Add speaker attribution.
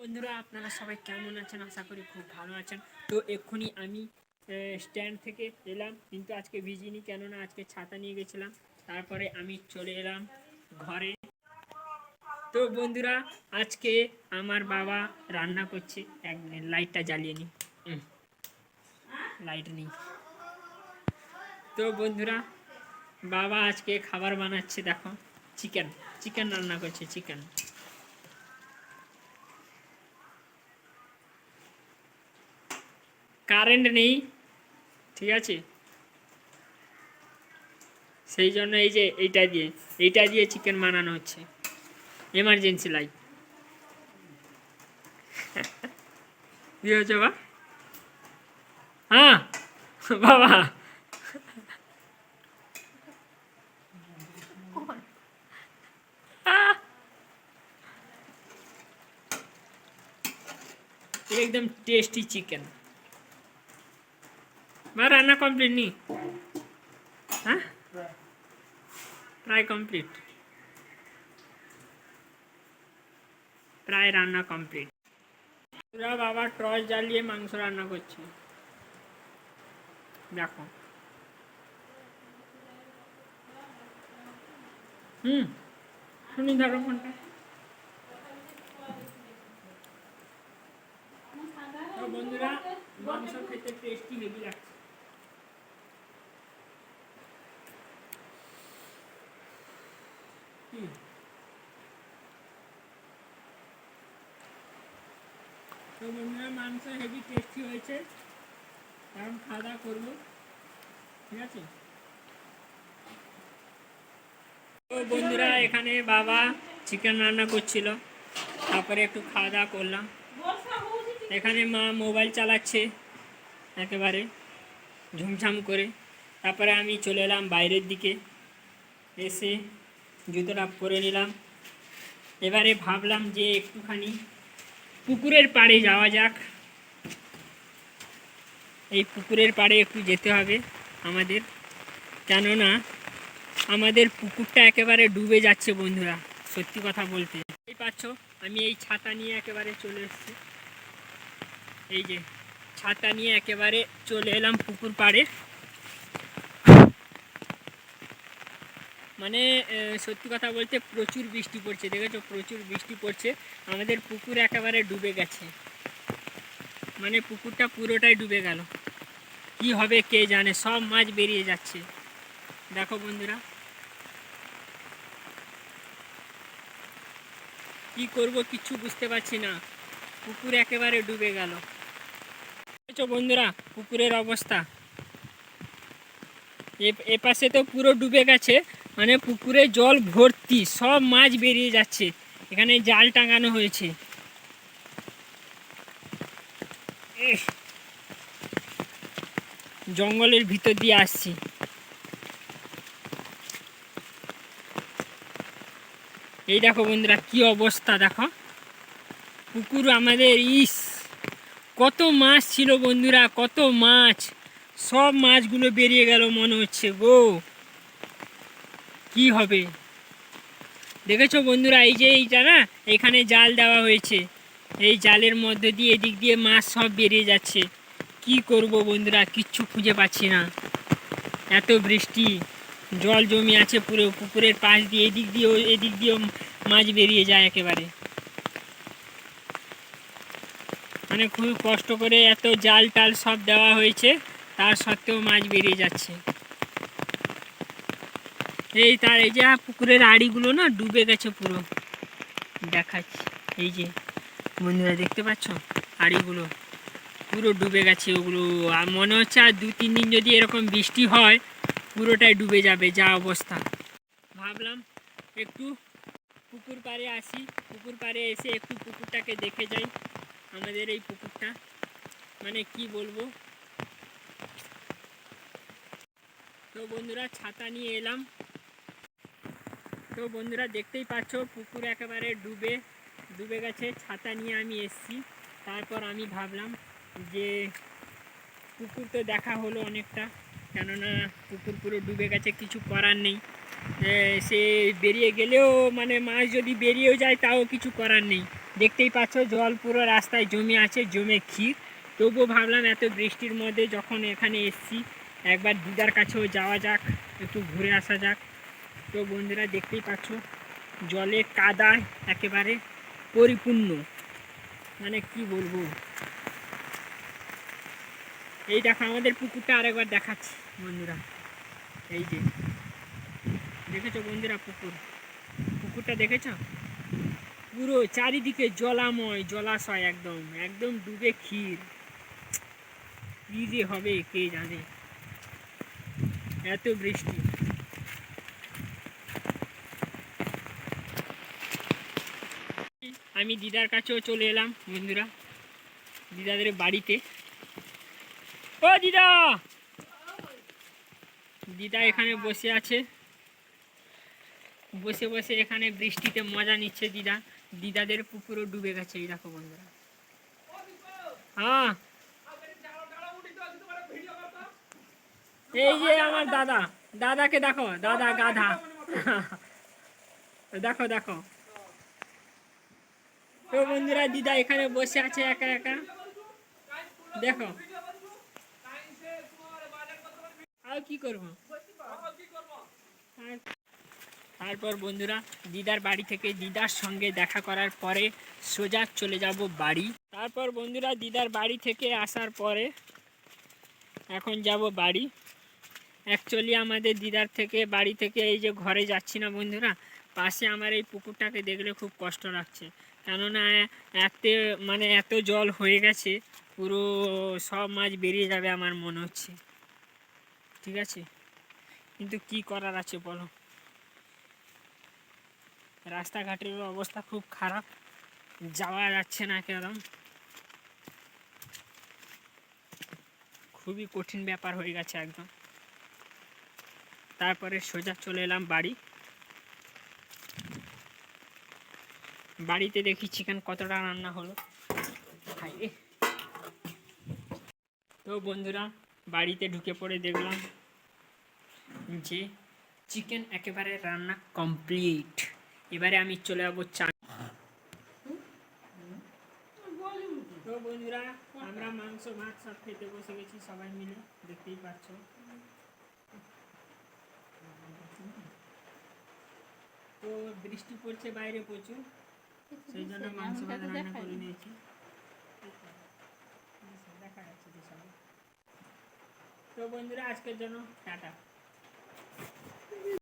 Speaker 1: বন্ধুরা, আপনারা সবাই কেমন আছেন? আশা করি খুব ভালো আছেন। তো এক্ষুনি আমি স্ট্যান্ড থেকে এলাম, কিন্তু আজকে ভিজিনি কেননা আজকে ছাতা নিয়ে গেছিলাম। তারপরে আমি চলে এলাম ঘরে। তো বন্ধুরা, আজকে আমার বাবা রান্না করছে। এক মিনিট লাইটটা জ্বালিয়ে নি। লাইট নেই। তো বন্ধুরা, বাবা আজকে খাবার বানাচ্ছে, দেখো। চিকেন চিকেন রান্না করছে, চিকেন। কারেন্ট নেই ঠিক আছে সেই জন্য এই যে এইটা দিয়ে এইটা দিয়ে চিকেন বানানো হচ্ছে এমার্জেন্সি লাইট কি হয়েছে বা হ্যাঁ বাবা एकदम टेस्टी चिकन বা রান্না কমপ্লিট নি হ্যাঁ প্রায় কমপ্লিট প্রায় রান্না কমপ্লিট পুরা বাবা টর্চ জ্বালিয়ে মাংস রান্না করছে দেখো হুম শুনি ধরো ফোনটা বন্ধুরা মাংস খেতে টেস্টি হেভি লাগছে হুম। তো বন্ধুরা মাংস হেভি টেস্টি হয়েছে। এখন খাওয়া দাওয়া করব। ঠিক আছে? তো বন্ধুরা, এখানে বাবা চিকেন রান্না করছিল। তারপরে একটু খাওয়া দাওয়া করলাম। এখানে মা মোবাইল চালাচ্ছে একেবারে, ঝুমঝাম করে। তারপরে আমি চলে এলাম বাইরের দিকে। এসে জুতোটা পরে নিলাম। এবারে ভাবলাম যে একটুখানি পুকুরের পাড়ে যাওয়া যাক। এই পুকুরের পাড়ে একটু যেতে হবে আমাদের। কেননা আমাদের পুকুরটা একেবারে ডুবে যাচ্ছে বন্ধুরা, সত্যি কথা বলতে। এই পাচ্ছ, আমি এই ছাতা নিয়ে একেবারে চলে এসেছি। এই যে, ছাতা নিয়ে একেবারে চলে এলাম পুকুর পাড়ে। মানে সত্যি কথা বলতে প্রচুর বৃষ্টি পড়ছে, দেখেছ? প্রচুর বৃষ্টি পড়ছে। আমাদের পুকুর একেবারে ডুবে গেছে। মানে পুকুরটা পুরোটাই ডুবে গেল। কি হবে কে জানে? সব মাছ বেরিয়ে যাচ্ছে। দেখো বন্ধুরা। কি করব কিচ্ছু বুঝতে পারছি না। পুকুর একেবারে ডুবে গেল। দেখেছ বন্ধুরা? পুকুরের অবস্থা। এ- এপাশে তো পুরো ডুবে গেছে। মানে পুকুরে জল ভর্তি, সব মাছ বেরিয়ে যাচ্ছে। এখানে জাল টাঙানো হয়েছে। জঙ্গলের ভিতর দিয়ে আসছি। এই দেখো বন্ধুরা, কি অবস্থা দেখো। পুকুর আমাদের, ইস! কত মাছ ছিল বন্ধুরা, কত মাছ। সব মাছগুলো বেরিয়ে গেল মনে হচ্ছে, গো! কি হবে? দেখেছ বন্ধুরা, এই যে এইটা না, এখানে জাল দেওয়া হয়েছে। এই জালের মধ্যে দিয়ে, এদিক দিয়ে মাছ সব বেরিয়ে যাচ্ছে। কি করব বন্ধুরা, কিচ্ছু খুঁজে পাচ্ছি না। এত বৃষ্টি, জল জমে আছে পুরো পুকুরের পাশ দিয়ে, এদিক দিয়েও এদিক দিয়েও মাছ বেরিয়ে যায় একেবারে। মানে খুব কষ্ট করে এত জাল টাল সব দেওয়া হয়েছে, তার সত্ত্বেও মাছ বেরিয়ে যাচ্ছে। এই তার, এই যে পুকুরের আড়িগুলো না ডুবে গেছে পুরো। দেখাচ্ছি। এই যে, বন্ধুরা দেখতে পাচ্ছ? আড়িগুলো পুরো ডুবে গেছে ওগুলো। আর মনে হচ্ছে আর দু তিন দিন যদি এরকম বৃষ্টি হয়, পুরোটাই ডুবে যাবে, যা অবস্থা। ভাবলাম একটু পুকুর পাড়ে আসি। পুকুর পাড়ে এসে একটু পুকুরটাকে দেখে যাই, আমাদের এই পুকুরটা। মানে কি বলব? তো বন্ধুরা, ছাতা নিয়ে এলাম। তো বন্ধুরা দেখতেই পাচ্ছ, পুকুর একেবারে ডুবে ডুবে গেছে, ছাতা নিয়ে আমি এসছি। তারপর আমি ভাবলাম যে পুকুর তো দেখা হলো অনেকটা, কেননা পুকুর পুরো ডুবে গেছে, কিছু করার নেই। সে বেরিয়ে গেলেও মানে মাছ যদি বেরিয়েও যায়, তাও কিছু করার নেই। দেখতেই পাচ্ছ, জল পুরো রাস্তায় জমে আছে, জমে ক্ষীর। তবুও ভাবলাম এত বৃষ্টির মধ্যে যখন এখানে এসছি, একবার দিদার কাছেও যাওয়া যাক, একটু ঘুরে আসা যাক। তো বন্ধুরা দেখতেই পাচ্ছ, জলে কাদায় একেবারে পরিপূর্ণ। মানে কি বলব? এই দেখো, আমাদের পুকুরটা আরেকবার দেখাচ্ছি বন্ধুরা। এই যে, দেখেছ বন্ধুরা পুকুর? পুকুরটা দেখেছ? পুরো চারিদিকে জলাময়, জলাশয় একদম একদম ডুবে ক্ষীর। কি যে হবে, কে জানে? এত বৃষ্টি। আমি দিদার কাছেও চলে এলাম, বন্ধুরা। দিদাদের বাড়িতে। ও দিদা! দিদা এখানে বসে আছে। বসে বসে এখানে বৃষ্টিতে মজা নিচ্ছে দিদা। দিদাদের পুকুরও ডুবে গেছে, এই দেখো বন্ধুরা। হ্যাঁ। এই যে আমার দাদা। দাদাকে দেখো, দাদা গাধা। দেখো দেখো। তো বন্ধুরা দিদা এখানে বসে আছে একা একা। দেখো। আর কি করব? তারপর বন্ধুরা দিদার বাড়ি থেকে দিদার সঙ্গে দেখা করার পরে সোজা চলে যাব বাড়ি। তারপর বন্ধুরা দিদার বাড়ি থেকে আসার পরে এখন যাব বাড়ি। অ্যাকচুয়ালি আমাদের দিদার থেকে, বাড়ি থেকে এই যে ঘরে যাচ্ছি না বন্ধুরা, পাশে আমার এই পুকুরটাকে দেখলে খুব কষ্ট লাগছে। কেননা এত মানে এত জল হয়ে গেছে, পুরো সব মাছ বেরিয়ে যাবে আমার মনে হচ্ছে। ঠিক আছে? কিন্তু কি করার আছে বলো? রাস্তাঘাটের অবস্থা খুব খারাপ, যাওয়া যাচ্ছে না একদম খুবই কঠিন ব্যাপার হয়ে গেছে একদম। তারপরে সোজা চলে এলাম বাড়ি। বাড়িতে দেখি চিকেন কতটা রান্না হলো। রে। তো বন্ধুরা, বাড়িতে ঢুকে পড়ে দেখলাম যে চিকেন একেবারে রান্না কমপ্লিট এবারে আমি চলে যাব চা তো বন্ধুরা, আমরা মাংস, ভাত সব খেতে বসে গেছি সবাই মিলে, দেখতেই পাচ্ছ। তো বৃষ্টি পড়ছে বাইরে প্রচুর। সেই জন্য মাংস ভাত রান্না করে নিয়েছি। দেখা যাচ্ছে তো বন্ধুরা আজকের জন্য টাটা।